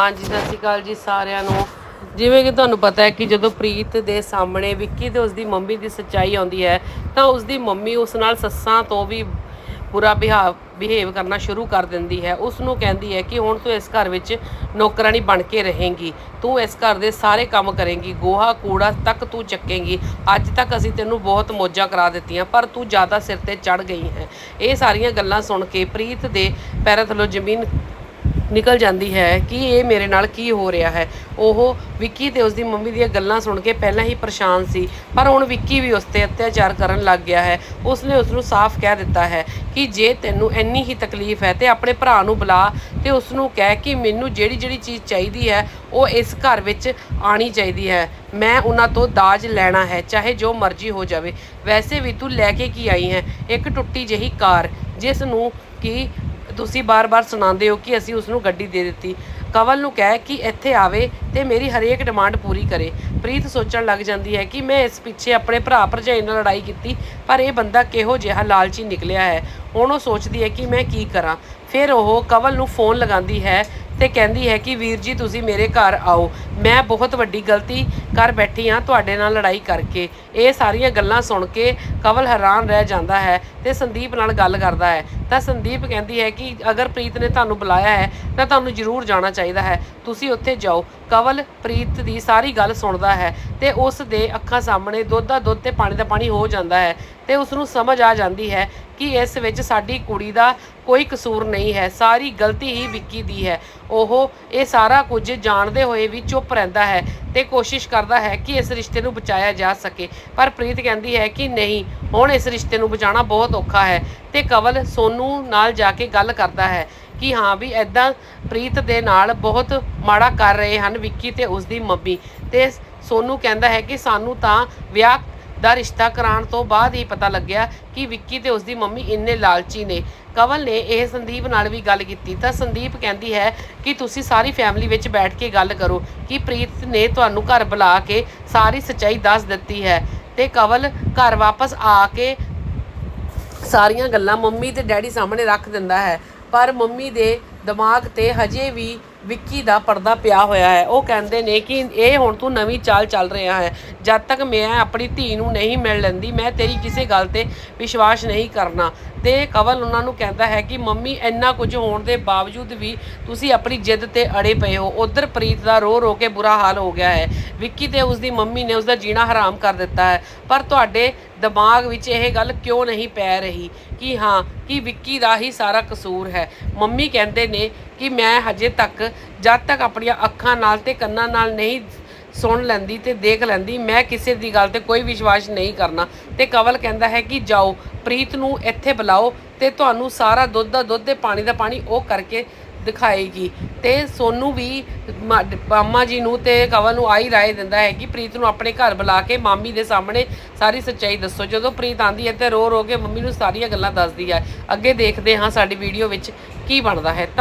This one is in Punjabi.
ਹਾਂਜੀ, ਸਤਿ ਸ਼੍ਰੀ ਅਕਾਲ ਜੀ ਸਾਰਿਆਂ ਨੂੰ। ਜਿਵੇਂ ਕਿ ਤੁਹਾਨੂੰ ਪਤਾ ਹੈ ਕਿ ਜਦੋਂ ਪ੍ਰੀਤ ਦੇ ਸਾਹਮਣੇ ਵਿੱਕੀ ਤੇ ਉਸਦੀ ਮੰਮੀ ਦੀ ਸੱਚਾਈ ਆਉਂਦੀ ਹੈ, ਤਾਂ ਉਸਦੀ ਮੰਮੀ ਉਸ ਨਾਲ ਸੱਸਾਂ ਤੋਂ ਵੀ ਬੁਰਾ ਬਿਹਾਵ ਬਿਹੇਵ ਕਰਨਾ ਸ਼ੁਰੂ ਕਰ ਦਿੰਦੀ ਹੈ। ਉਸ ਨੂੰ ਕਹਿੰਦੀ ਹੈ ਕਿ ਹੁਣ ਤੂੰ ਇਸ ਘਰ ਵਿੱਚ ਨੌਕਰਾਨੀ ਬਣ ਕੇ ਰਹੇਂਗੀ। ਤੂੰ ਇਸ ਘਰ ਦੇ ਸਾਰੇ ਕੰਮ ਕਰੇਂਗੀ। ਗੋਹਾ, ਕੂੜਾ ਤੱਕ ਤੂੰ ਚੱਕੇਂਗੀ। ਅੱਜ ਤੱਕ ਅਸੀਂ ਤੈਨੂੰ ਬਹੁਤ ਮੌਜਾਂ ਕਰਾ ਦਿੱਤੀਆਂ, ਪਰ ਤੂੰ ਜ਼ਿਆਦਾ ਸਿਰ ਤੇ ਚੜ ਗਈ ਹੈ। ਇਹ ਸਾਰੀਆਂ ਗੱਲਾਂ ਸੁਣ ਕੇ ਪ੍ਰੀਤ ਦੇ ਪੈਰਾਂ ਥੱਲੋਂ ਜ਼ਮੀਨ ਨਿਕਲ ਜਾਂਦੀ ਹੈ ਕਿ ਇਹ ਮੇਰੇ ਨਾਲ ਕੀ ਹੋ ਰਿਹਾ ਹੈ। ਉਹ ਵਿੱਕੀ ਤੇ ਉਸਦੀ ਮੰਮੀ ਦੀਆਂ ਗੱਲਾਂ ਸੁਣ ਕੇ ਪਹਿਲਾਂ ਹੀ ਪਰੇਸ਼ਾਨ ਸੀ, ਪਰ ਹੁਣ ਵਿੱਕੀ ਵੀ ਉਸ ਤੇ ਅਤਿਆਚਾਰ ਕਰਨ ਲੱਗ ਗਿਆ ਹੈ। ਉਸਨੇ ਉਸ ਨੂੰ ਸਾਫ਼ ਕਹਿ ਦਿੱਤਾ ਹੈ ਕਿ ਜੇ ਤੈਨੂੰ ਇੰਨੀ ਹੀ ਤਕਲੀਫ ਹੈ ਤੇ ਆਪਣੇ ਭਰਾ ਨੂੰ ਬੁਲਾ ਤੇ ਉਸ ਨੂੰ ਕਹਿ ਕਿ ਮੈਨੂੰ ਜਿਹੜੀ ਜਿਹੜੀ ਚੀਜ਼ ਚਾਹੀਦੀ ਹੈ, ਉਹ ਇਸ ਘਰ ਵਿੱਚ ਆਣੀ ਚਾਹੀਦੀ ਹੈ। ਮੈਂ ਉਹਨਾਂ ਤੋਂ ਦਾਜ ਲੈਣਾ ਹੈ, ਚਾਹੇ ਜੋ ਮਰਜ਼ੀ ਹੋ ਜਾਵੇ। ਵੈਸੇ ਵੀ ਤੂੰ ਲੈ ਕੇ ਕੀ ਆਈ ਹੈ? ਇੱਕ ਟੁੱਟੀ ਜਿਹੀ ਕਾਰ, ਜਿਸ ਨੂੰ ਕਿ ਤੁਸੀਂ ਬਾਰ-ਬਾਰ ਸੁਣਾਉਂਦੇ ਹੋ ਕਿ ਅਸੀਂ ਉਸ ਨੂੰ ਗੱਡੀ ਦੇ ਦਿੱਤੀ। ਕਵਲ ਨੂੰ ਕਹਿ ਕਿ ਇੱਥੇ ਆਵੇ ਤੇ ਮੇਰੀ ਹਰੇਕ ਡਿਮਾਂਡ ਪੂਰੀ ਕਰੇ। ਪ੍ਰੀਤ ਸੋਚਣ ਲੱਗ ਜਾਂਦੀ ਹੈ ਕਿ ਮੈਂ ਇਸ ਪਿੱਛੇ ਆਪਣੇ ਭਰਾ ਭਰਜਾਈ ਨਾਲ ਲੜਾਈ ਕੀਤੀ, ਪਰ ਇਹ ਬੰਦਾ ਕਿਹੋ ਜਿਹਾ ਲਾਲਚੀ ਨਿਕਲਿਆ ਹੈ। ਹੁਣ ਉਹ ਸੋਚਦੀ ਹੈ ਕਿ ਮੈਂ ਕੀ ਕਰਾਂ। ਫਿਰ ਉਹ ਕਵਲ ਨੂੰ ਫੋਨ ਲਗਾਉਂਦੀ ਹੈ ਤੇ ਕਹਿੰਦੀ ਹੈ ਕਿ ਵੀਰ ਜੀ, ਤੁਸੀਂ ਮੇਰੇ ਘਰ ਆਓ। ਮੈਂ ਬਹੁਤ ਵੱਡੀ ਗਲਤੀ ਕਰ ਬੈਠੀ ਹਾਂ ਤੁਹਾਡੇ ਨਾਲ ਲੜਾਈ ਕਰਕੇ। ਇਹ ਸਾਰੀਆਂ ਗੱਲਾਂ ਸੁਣ ਕੇ ਕਵਲ ਹੈਰਾਨ ਰਹਿ ਜਾਂਦਾ ਹੈ ਤੇ ਸੰਦੀਪ ਨਾਲ ਗੱਲ ਕਰਦਾ ਹੈ। ਤਾਂ ਸੰਦੀਪ ਕਹਿੰਦੀ ਹੈ ਕਿ ਅਗਰ ਪ੍ਰੀਤ ਨੇ ਤੁਹਾਨੂੰ ਬੁਲਾਇਆ ਹੈ, ਤਾਂ ਤੁਹਾਨੂੰ ਜ਼ਰੂਰ ਜਾਣਾ ਚਾਹੀਦਾ ਹੈ। ਤੁਸੀਂ ਉੱਥੇ ਜਾਓ। ਕਵਲ ਪ੍ਰੀਤ ਦੀ ਸਾਰੀ ਗੱਲ ਸੁਣਦਾ ਹੈ ਤੇ ਉਸ ਦੇ ਅੱਖਾਂ ਸਾਹਮਣੇ ਦੁੱਧ ਦਾ ਦੁੱਧ ਤੇ ਪਾਣੀ ਦਾ ਪਾਣੀ ਹੋ ਜਾਂਦਾ ਹੈ। ਤੇ ਉਸ ਨੂੰ ਸਮਝ ਆ ਜਾਂਦੀ ਹੈ ਕਿ ਇਸ ਵਿੱਚ ਸਾਡੀ ਕੁੜੀ ਦਾ ਕੋਈ ਕਸੂਰ ਨਹੀਂ ਹੈ, ਸਾਰੀ ਗਲਤੀ ਹੀ ਵਿੱਕੀ ਦੀ ਹੈ। ਉਹ ਇਹ ਸਾਰਾ ਕੁਝ ਜਾਣਦੇ ਹੋਏ ਵੀ ਚੁੱਪ ਰਹਿੰਦਾ ਹੈ ਤੇ ਕੋਸ਼ਿਸ਼ ਕਰਦਾ ਹੈ ਕਿ ਇਸ ਰਿਸ਼ਤੇ ਨੂੰ ਬਚਾਇਆ ਜਾ ਸਕੇ। ਪਰ ਪ੍ਰੀਤ ਕਹਿੰਦੀ ਹੈ ਕਿ ਨਹੀਂ, ਹੁਣ ਇਸ ਰਿਸ਼ਤੇ ਨੂੰ ਬਚਾਉਣਾ ਬਹੁਤ ਔਖਾ ਹੈ ਤੇ ਕਵਲ ਸੋਨੂ ਨਾਲ ਜਾ ਕੇ ਗੱਲ ਕਰਦਾ ਹੈ ਕਿ ਹਾਂ ਵੀ ਐਦਾਂ ਪ੍ਰੀਤ ਦੇ ਨਾਲ ਬਹੁਤ ਮਾੜਾ ਕਰ ਰਹੇ ਹਨ ਵਿੱਕੀ ਤੇ ਉਸਦੀ ਮੰਮੀ ਤੇ ਸੋਨੂ ਕਹਿੰਦਾ ਹੈ ਕਿ ਸਾਨੂੰ ਤਾਂ ਵਿਆਹ ਦਾ ਰਿਸ਼ਤਾ ਕਰਾਉਣ ਤੋਂ ਬਾਅਦ ਹੀ ਪਤਾ ਲੱਗਿਆ ਕਿ ਵਿੱਕੀ ਤੇ ਉਸਦੀ ਮੰਮੀ ਇੰਨੇ ਲਾਲਚੀ ਨੇ। ਕਵਲ ਨੇ ਇਹ ਸੰਦੀਪ ਨਾਲ ਵੀ ਗੱਲ ਕੀਤੀ। ਤਾਂ ਸੰਦੀਪ ਕਹਿੰਦੀ ਹੈ ਕਿ ਤੁਸੀਂ ਸਾਰੀ ਫੈਮਿਲੀ ਵਿੱਚ ਬੈਠ ਕੇ ਗੱਲ ਕਰੋ ਕਿ ਪ੍ਰੀਤ ਨੇ ਤੁਹਾਨੂੰ ਘਰ ਬੁਲਾ ਕੇ ਸਾਰੀ ਸੱਚਾਈ ਦੱਸ ਦਿੱਤੀ ਹੈ। ਤੇ ਕਵਲ ਘਰ ਵਾਪਸ ਆ ਕੇ ਸਾਰੀਆਂ ਗੱਲਾਂ ਮੰਮੀ ਤੇ ਡੈਡੀ ਸਾਹਮਣੇ ਰੱਖ ਦਿੰਦਾ ਹੈ। ਪਰ ਮੰਮੀ ਦੇ ਦਿਮਾਗ ਤੇ ਹਜੇ ਵੀ ਵਿੱਕੀ ਦਾ ਪਰਦਾ ਪਿਆ ਹੋਇਆ ਹੈ। ਉਹ ਕਹਿੰਦੇ ਨੇ ਕਿ ਇਹ ਹੁਣ ਤੂੰ ਨਵੀਂ ਚਾਲ ਚੱਲ ਰਿਹਾ ਹੈ। ਜਦ ਤੱਕ ਮੈਂ ਆਪਣੀ ਧੀ ਨੂੰ ਨਹੀਂ ਮਿਲ ਲੈਂਦੀ, ਮੈਂ ਤੇਰੀ ਕਿਸੇ ਗੱਲ ਤੇ ਵਿਸ਼ਵਾਸ ਨਹੀਂ ਕਰਨਾ। ਤੇ ਕਵਲ ਉਹਨਾਂ ਨੂੰ ਕਹਿੰਦਾ ਹੈ ਕਿ ਮੰਮੀ, ਇੰਨਾ ਕੁਝ ਹੋਣ ਦੇ ਬਾਵਜੂਦ ਵੀ ਤੁਸੀਂ ਆਪਣੀ ਜਿੱਦ ਤੇ ਅੜੇ ਪਏ ਹੋ। ਉਧਰ ਪ੍ਰੀਤ ਦਾ ਰੋ ਰੋ ਕੇ ਬੁਰਾ ਹਾਲ ਹੋ ਗਿਆ ਹੈ। ਵਿੱਕੀ ਤੇ ਉਸਦੀ ਮੰਮੀ ਨੇ ਉਸਦਾ ਜੀਣਾ ਹਰਾਮ ਕਰ ਦਿੱਤਾ ਹੈ। ਪਰ ਤੁਹਾਡੇ ਦਿਮਾਗ ਵਿੱਚ ਇਹ ਗੱਲ ਕਿਉਂ ਨਹੀਂ ਪੈ ਰਹੀ? ਕਿ ਹਾਂ, ਕਿ ਵਿੱਕੀ ਦਾ ਹੀ ਸਾਰਾ ਕਸੂਰ ਹੈ। ਮੰਮੀ ਕਹਿੰਦੇ ਨੇ ਕਿ ਮੈਂ ਹਜੇ ਤੱਕ ਜਦ ਤੱਕ ਆਪਣੀਆਂ ਅੱਖਾਂ ਨਾਲ ਤੇ ਕੰਨਾਂ ਨਾਲ ਨਹੀਂ ਸੁਣ ਲੈਂਦੀ ਤੇ ਦੇਖ ਲੈਂਦੀ, ਮੈਂ ਕਿਸੇ ਦੀ ਗੱਲ ਤੇ ਕੋਈ ਵਿਸ਼ਵਾਸ ਨਹੀਂ ਕਰਨਾ। ਤੇ ਕਵਲ ਕਹਿੰਦਾ ਹੈ ਕਿ ਜਾਓ, ਪ੍ਰੀਤ ਨੂੰ ਇੱਥੇ ਬੁਲਾਓ ਤੇ ਤੁਹਾਨੂੰ ਸਾਰਾ ਦੁੱਧ ਦਾ ਦੁੱਧ ਤੇ ਪਾਣੀ ਦਾ ਪਾਣੀ ਉਹ ਕਰਕੇ ਦਿਖਾਏਗੀ। ਤੇ ਸੋਨੂ ਵੀ ਮਾ- ਮਾਮਾ ਜੀ ਨੂੰ ਤੇ ਕਵਲ ਨੂੰ ਆਈ ਰਾਏ ਦਿੰਦਾ ਹੈ ਕਿ ਪ੍ਰੀਤ ਨੂੰ ਆਪਣੇ ਘਰ ਬੁਲਾ ਕੇ ਮਾਮੀ ਦੇ ਸਾਹਮਣੇ ਸਾਰੀ ਸੱਚਾਈ ਦੱਸੋ। ਜਦੋਂ ਪ੍ਰੀਤ ਆਂਦੀ ਹੈ ਤੇ ਰੋ ਰੋ ਕੇ ਮੰਮੀ ਨੂੰ ਸਾਰੀਆਂ ਗੱਲਾਂ ਦੱਸਦੀ ਹੈ। ਅੱਗੇ ਦੇਖਦੇ ਹਾਂ ਸਾਡੀ ਵੀਡੀਓ ਵਿੱਚ ਕੀ ਬਣਦਾ ਹੈ। ਤਾਂ